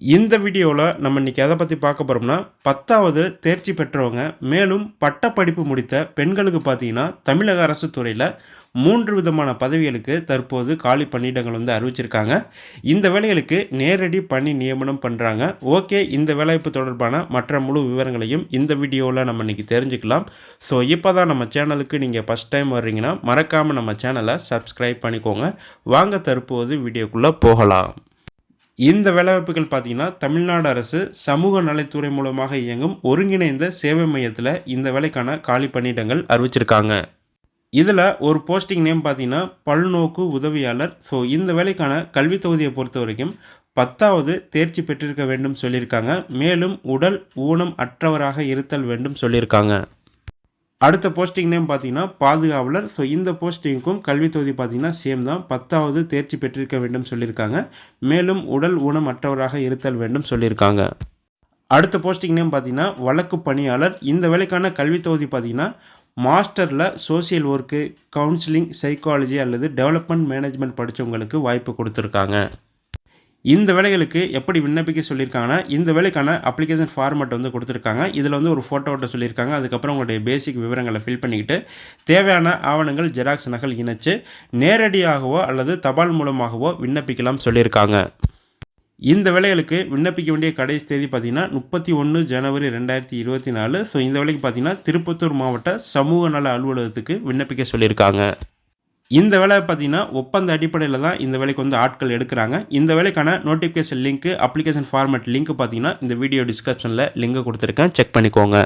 இந்த வீடியோவில் நம்ம இன்றைக்கி எதை பற்றி பார்க்க போகிறோம்னா பத்தாவது தேர்ச்சி பெற்றவங்க மேலும் பட்டப்படிப்பு முடித்த பெண்களுக்கு பார்த்தீங்கன்னா தமிழக அரசு துறையில் மூன்று விதமான பதவிகளுக்கு தற்போது காலி பணியிடங்கள் வந்து அறிவிச்சிருக்காங்க. இந்த வேலைகளுக்கு நேரடி பணி நியமனம் பண்ணுறாங்க ஓகே இந்த வேலைவாய்ப்பு தொடர்பான மற்ற முழு விவரங்களையும் இந்த வீடியோவில் நம்ம இன்றைக்கி தெரிஞ்சுக்கலாம். ஸோ இப்போ தான் நம்ம சேனலுக்கு நீங்கள் ஃபஸ்ட் டைம் வர்றீங்கன்னா மறக்காமல் நம்ம சேனலை சப்ஸ்கிரைப் பண்ணிக்கோங்க. வாங்க தற்போது வீடியோக்குள்ளே போகலாம். இந்த வேலைவாய்ப்புகள் பார்த்திங்கன்னா தமிழ்நாடு அரசு சமூக நலத்துறை மூலமாக இயங்கும் ஒருங்கிணைந்த சேவை மையத்தில் இந்த வேலைக்கான காலி பணியிடங்கள் அறிவிச்சிருக்காங்க. இதில் ஒரு போஸ்டிங் நேம் பார்த்தீங்கன்னா பல்நோக்கு உதவியாளர். ஸோ இந்த வேலைக்கான கல்வித் தொகுதியை பொறுத்த வரைக்கும் பத்தாவது தேர்ச்சி பெற்றிருக்க வேண்டும் சொல்லியிருக்காங்க. மேலும் உடல் ஊனம் அற்றவராக இருத்தல் வேண்டும் சொல்லியிருக்காங்க. அடுத்த போஸ்டிங் நேம் பார்த்தீங்கன்னா பாதுகாவலர். ஸோ இந்த போஸ்டிங்க்கும் கல்வித் தொகுதி பார்த்தீங்கன்னா சேம் தான். பத்தாவது தேர்ச்சி பெற்றிருக்க வேண்டும் சொல்லியிருக்காங்க. மேலும் உடல் ஊனமற்றவராக இருத்தல் வேண்டும் சொல்லியிருக்காங்க. அடுத்த போஸ்டிங் நேம் பார்த்தீங்கன்னா வழக்கு பணியாளர். இந்த வேலைக்கான கல்வித் தொகுதி பார்த்தீங்கன்னா மாஸ்டரில் சோசியல் ஒர்க்கு கவுன்சிலிங் சைக்காலஜி அல்லது டெவலப்மெண்ட் மேனேஜ்மெண்ட் படித்தவங்களுக்கு வாய்ப்பு கொடுத்துருக்காங்க. இந்த வேலைகளுக்கு எப்படி விண்ணப்பிக்க சொல்லியிருக்காங்கன்னா இந்த வேலைக்கான அப்ளிகேஷன் ஃபார்மேட் வந்து கொடுத்துருக்காங்க. இதில் வந்து ஒரு ஃபோட்டோட்ட சொல்லியிருக்காங்க. அதுக்கப்புறம் உங்களுடைய பேசிக் விவரங்களை ஃபில் பண்ணிக்கிட்டு தேவையான ஆவணங்கள் ஜெராக்ஸ் நகல் இணைச்சு நேரடியாகவோ அல்லது தபால் மூலமாகவோ விண்ணப்பிக்கலாம் சொல்லியிருக்காங்க. இந்த வேலைகளுக்கு விண்ணப்பிக்க வேண்டிய கடைசி தேதி பார்த்தீங்கன்னா முப்பத்தி ஒன்று ஜனவரி ரெண்டாயிரத்தி இருபத்தி நாலு. ஸோ இந்த வேலைக்கு பார்த்தீங்கன்னா திருப்பத்தூர் மாவட்ட சமூக நல அலுவலகத்துக்கு விண்ணப்பிக்க சொல்லியிருக்காங்க. இந்த வேலை பார்த்தீங்கன்னா ஒப்பந்த அடிப்படையில் தான் இந்த வேலைக்கு வந்து ஆட்கள் எடுக்கிறாங்க. இந்த வேலைக்கான notification link application format link பார்த்தீங்கன்னா இந்த வீடியோ டிஸ்கிரிப்ஷனில் லிங்க் கொடுத்துருக்கேன். செக் பண்ணிக்கோங்க.